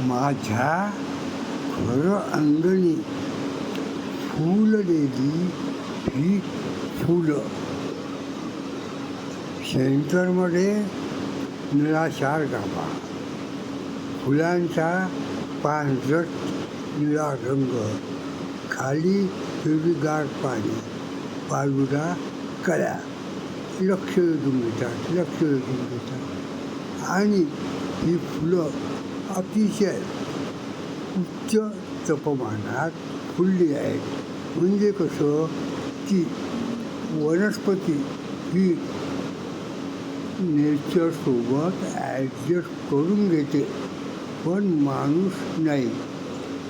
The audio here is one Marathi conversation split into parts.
माझ्या घर अंगणी फुललेली ही फुलं. सेंटरमध्ये निळाशार गाभा. फुलांचा पांढरट निळा रंग. खाली हिरवीगार पाणी बाजूला कळ्या. लक्ष वेधून घेतात लक्ष वेधून घेतात. आणि ही फुलं अतिशय उच्च तापमानात फुलली आहेत म्हणजे कसं की वनस्पती ही नेचरसोबत ॲडजस्ट करून घेते पण माणूस नाही.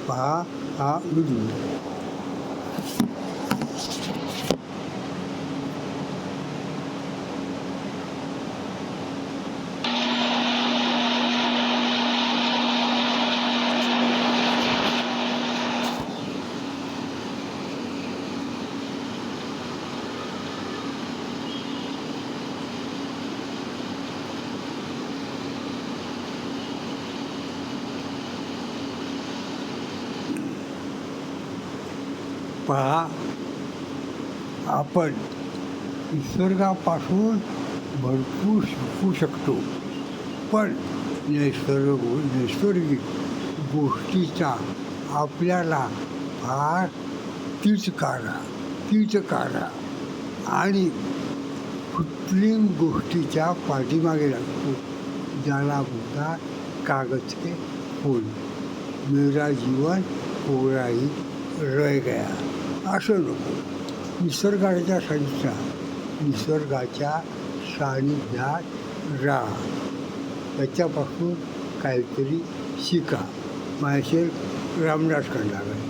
पहा हा व्हिडिओ. पहा. आपण निसर्गापासून भरपूर शिकू शकतो. पण नैसर्ग नैसर्गिक गोष्टीचा आपल्याला फार तिचकारा तिचकारा आणि कृत्रिम गोष्टीच्या पाठीमागे लागतो. ज्याला म्हणतात कागद के फूल मेरा जीवन कोराही रह गया. असं नको निसर्गाच्या संस्था निसर्गाच्या सानिध्यात राहा. त्याच्यापासून काहीतरी शिका. माझे रामदास खंडागळे